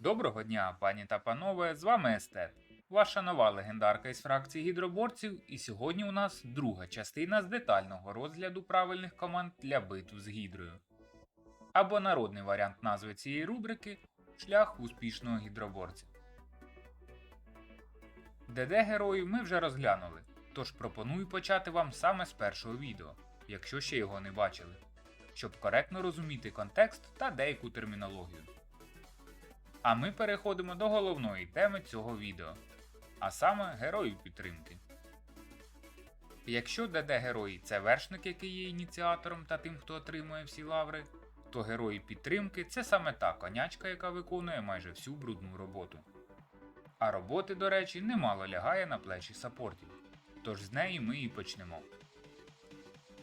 Доброго дня, пані та панове, з вами Естет, ваша нова легендарка із фракції гідроборців, і сьогодні у нас друга частина з детального розгляду правильних команд для битв з гідрою. Або народний варіант назви цієї рубрики Шлях успішного гідроборця. ДД героїв ми вже розглянули, тож пропоную почати вам саме з першого відео, якщо ще його не бачили, щоб коректно розуміти контекст та деяку термінологію. А ми переходимо до головної теми цього відео, а саме героїв підтримки. Якщо ДД герої це вершник, який є ініціатором та тим, хто отримує всі лаври, то герої підтримки це саме та конячка, яка виконує майже всю брудну роботу. А роботи, до речі, немало лягає на плечі саппортів, тож з неї ми і почнемо.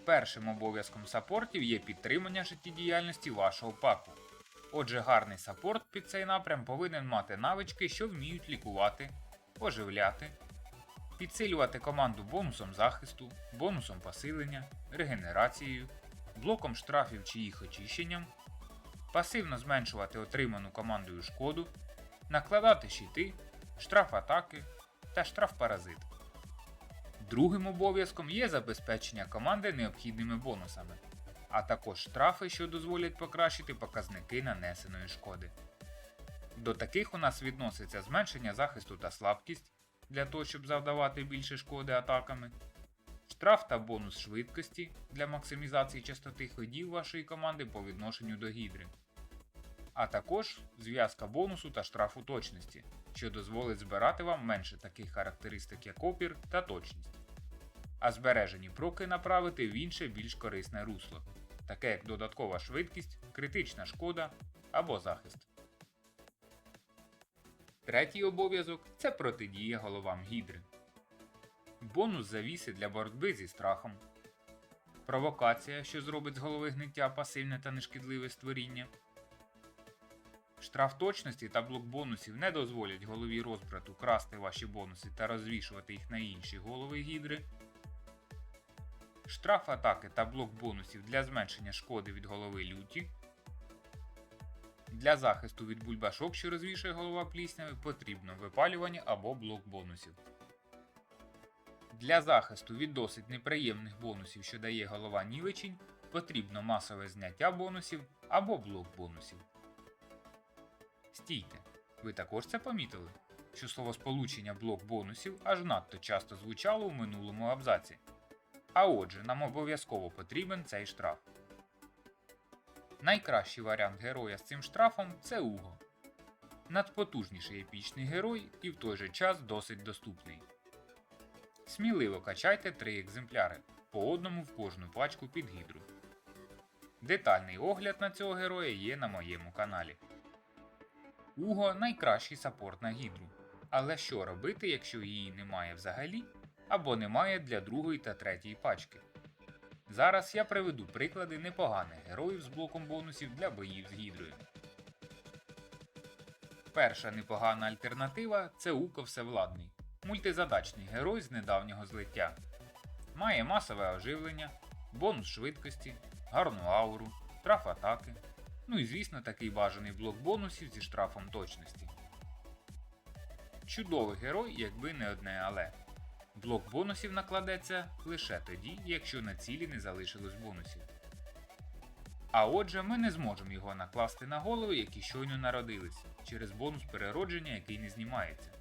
Першим обов'язком саппортів є підтримання життєдіяльності вашого паку. Отже, гарний саппорт під цей напрям повинен мати навички, що вміють лікувати, оживляти, підсилювати команду бонусом захисту, бонусом посилення, регенерацією, блоком штрафів чи їх очищенням, пасивно зменшувати отриману командою шкоду, накладати щити, штраф атаки та штраф паразит. Другим обов'язком є забезпечення команди необхідними бонусами а також штрафи, що дозволять покращити показники нанесеної шкоди. До таких у нас відноситься зменшення захисту та слабкість для того, щоб завдавати більше шкоди атаками, штраф та бонус швидкості для максимізації частоти ходів вашої команди по відношенню до гідри, а також зв'язка бонусу та штрафу точності, що дозволить збирати вам менше таких характеристик як опір та точність. А збережені проки направити в інше більш корисне русло, таке як додаткова швидкість, критична шкода або захист. Третій обов'язок це протидія головам гідри. Бонус завіси для боротьби зі страхом. Провокація, що зробить з голови гниття пасивне та нешкідливе створіння. Штраф точності та блок бонусів не дозволять голові розбрату красти ваші бонуси та розвішувати їх на інші голови гідри. Штраф атаки та блок бонусів для зменшення шкоди від голови люті. Для захисту від бульбашок, що розвішує голова плісняви, потрібно випалювання або блок бонусів. Для захисту від досить неприємних бонусів, що дає голова нівечень, потрібно масове зняття бонусів або блок бонусів. Стійте! Ви також це помітили? Що словосполучення блок бонусів аж надто часто звучало у минулому абзаці. А отже, нам обов'язково потрібен цей штраф. Найкращий варіант героя з цим штрафом це Уго. Надпотужніший епічний герой і в той же час досить доступний. Сміливо качайте три екземпляри по одному в кожну пачку під гідру. Детальний огляд на цього героя є на моєму каналі. Уго найкращий саппорт на гідру. Але що робити, якщо її немає взагалі або немає для другої та третьої пачки. Зараз я приведу приклади непоганих героїв з блоком бонусів для боїв з гідрою. Перша непогана альтернатива це Уко Всевладний, мультизадачний герой з недавнього злиття. Має масове оживлення, бонус швидкості, гарну ауру, штраф атаки. Ну і звісно такий бажаний блок бонусів зі штрафом точності. Чудовий герой, якби не одне але. Блок бонусів накладеться лише тоді, якщо на цілі не залишилось бонусів. А отже, ми не зможемо його накласти на голови, які щойно народились, через бонус переродження, який не знімається.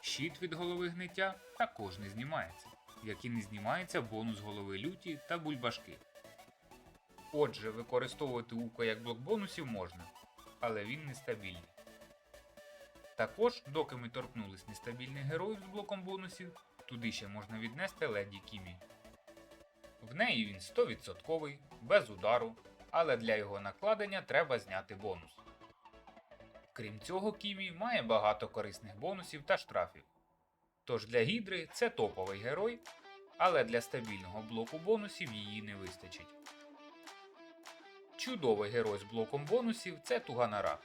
Щит від голови гниття також не знімається, як і не знімається бонус голови люті та бульбашки. Отже, використовувати уко як блок бонусів можна, але він нестабільний. Також, доки ми торкнулись нестабільних героїв з блоком бонусів, туди ще можна віднести Леді Кімі. В неї він 100%, без удару, але для його накладення треба зняти бонус. Крім цього, Кімі має багато корисних бонусів та штрафів. Тож для Гідри це топовий герой, але для стабільного блоку бонусів її не вистачить. Чудовий герой з блоком бонусів це Туганара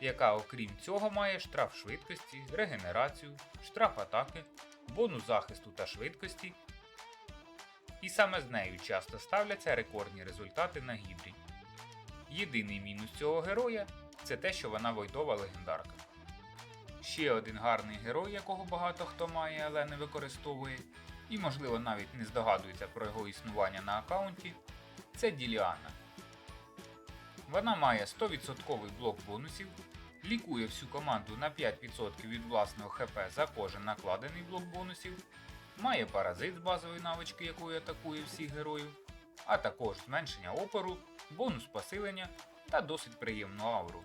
яка окрім цього має штраф швидкості, регенерацію, штраф атаки, бонус захисту та швидкості. І саме з нею часто ставляться рекордні результати на гідрі. Єдиний мінус цього героя це те, що вона войтова легендарка. Ще один гарний герой, якого багато хто має, але не використовує, і можливо навіть не здогадується про його існування на аккаунті, це Діліана. Вона має 100% блок бонусів, лікує всю команду на 5% від власного ХП за кожен накладений блок бонусів, має паразит з базової навички, якою атакує всіх героїв, а також зменшення опору, бонус посилення та досить приємну ауру.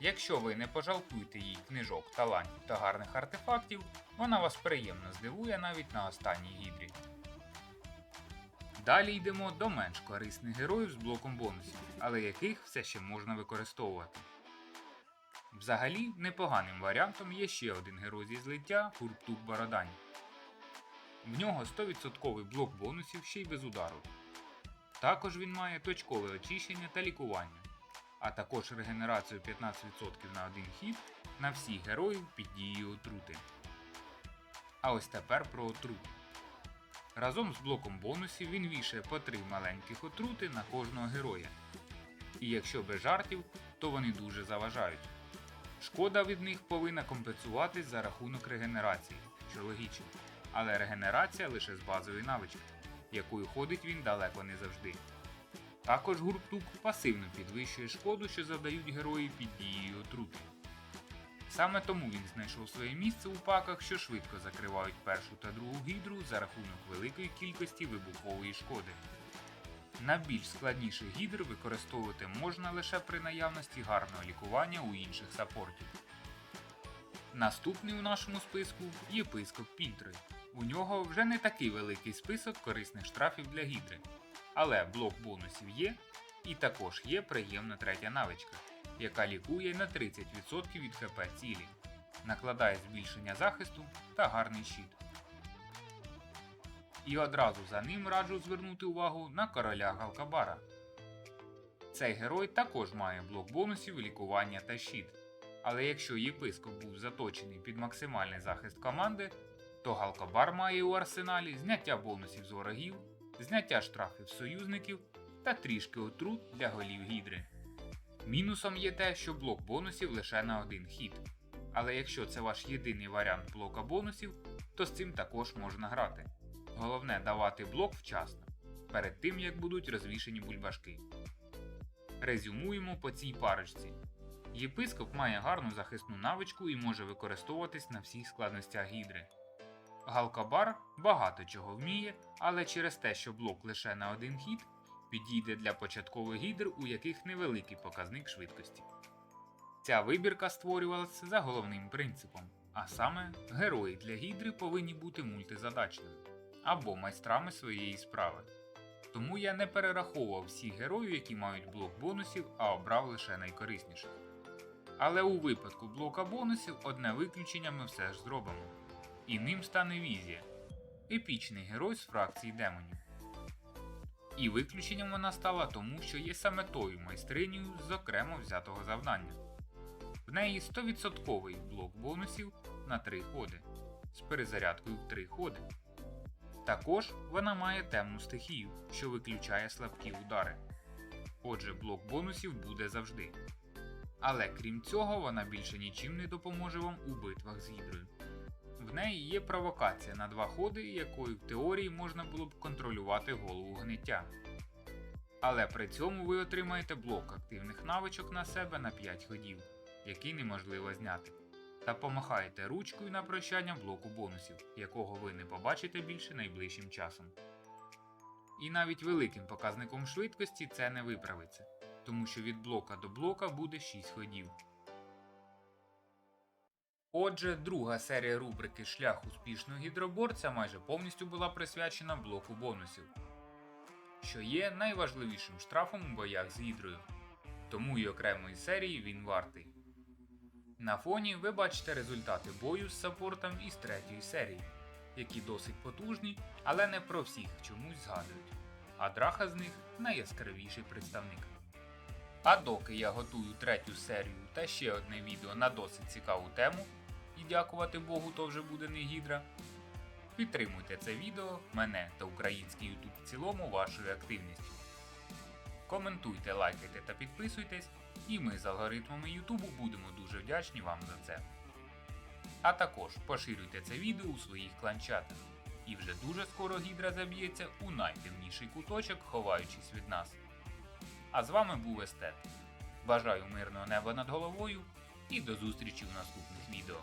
Якщо ви не пожалкуєте їй книжок, талантів та гарних артефактів, вона вас приємно здивує навіть на останній гідрі. Далі йдемо до менш корисних героїв з блоком бонусів, але яких все ще можна використовувати. Взагалі, непоганим варіантом є ще один герой зі злиття Хурптук Бородань. В нього 100% блок бонусів ще й без удару. Також він має точкове очищення та лікування, а також регенерацію 15% на один хід на всіх героїв під дією отрути. А ось тепер про отруту. Разом з блоком бонусів він вішає по 3 маленьких отрути на кожного героя. І якщо без жартів, то вони дуже заважають. Шкода від них повинна компенсуватись за рахунок регенерації, що логічно, але регенерація лише з базової навички, якою ходить він далеко не завжди. Також гуртук пасивно підвищує шкоду, що завдають герої під дією. Саме тому він знайшов своє місце у паках, що швидко закривають першу та другу гідру за рахунок великої кількості вибухової шкоди. На більш складніших гідр використовувати можна лише при наявності гарного лікування у інших саппортів. Наступний у нашому списку єпископ Пінтри. У нього вже не такий великий список корисних штрафів для гідри, але блок бонусів є, і також є приємна третя навичка, яка лікує на 30% від ХП цілі, накладає збільшення захисту та гарний щит. І одразу за ним раджу звернути увагу на короля Галкабара. Цей герой також має блок бонусів, лікування та щит. Але якщо єпископ був заточений під максимальний захист команди, то Галкабар має у арсеналі зняття бонусів з ворогів, зняття штрафів союзників та трішки отрут для голів гідри. Мінусом є те, що блок бонусів лише на один хід. Але якщо це ваш єдиний варіант блока бонусів, то з цим також можна грати. Головне давати блок вчасно, перед тим як будуть розвішені бульбашки. Резюмуємо по цій парочці. Єпископ має гарну захисну навичку і може використовуватись на всіх складностях гідри. Галкабар багато чого вміє, але через те, що блок лише на один хід, підійде для початкових гідр, у яких невеликий показник швидкості. Ця вибірка створювалася за головним принципом, а саме герої для гідри повинні бути мультизадачними або майстрами своєї справи. Тому я не перераховував всіх героїв, які мають блок бонусів, а обрав лише найкорисніших. Але у випадку блока бонусів одне виключення ми все ж зробимо. І ним стане Візія епічний герой з фракції демонів. І виключенням вона стала тому, що є саме тою майстринею з окремо взятого завдання. В неї 100% блок бонусів на 3 ходи з перезарядкою в 3 ходи. Також вона має темну стихію, що виключає слабкі удари. Отже, блок бонусів буде завжди. Але крім цього, вона більше нічим не допоможе вам у битвах з гідрою. В неї є провокація на два ходи, якою в теорії можна було б контролювати голову гниття. Але при цьому ви отримаєте блок активних навичок на себе на 5 ходів, який неможливо зняти, та помахаєте ручкою на прощання блоку бонусів, якого ви не побачите більше найближчим часом. І навіть великим показником швидкості це не виправиться, тому що від блока до блока буде 6 ходів. Отже, друга серія рубрики Шлях успішного гідроборця майже повністю була присвячена блоку бонусів, що є найважливішим штрафом у боях з гідрою, тому й окремої серії він вартий. На фоні ви бачите результати бою з саппортом із третьої серії, які досить потужні, але не про всіх чомусь згадують, а драха з них найяскравіший представник. А доки я готую третю серію та ще одне відео на досить цікаву тему, і дякувати Богу, то вже буде не гідра. Підтримуйте це відео, мене та український YouTube в цілому вашою активністю. Коментуйте, лайкайте та підписуйтесь, І ми з алгоритмами Ютубу будемо дуже вдячні вам за це. А також поширюйте це відео у своїх кланчатах. І вже дуже скоро гідра заб'ється у найтемніший куточок, ховаючись від нас. А з вами був Естет. Бажаю мирного неба над головою і до зустрічі в наступних відео.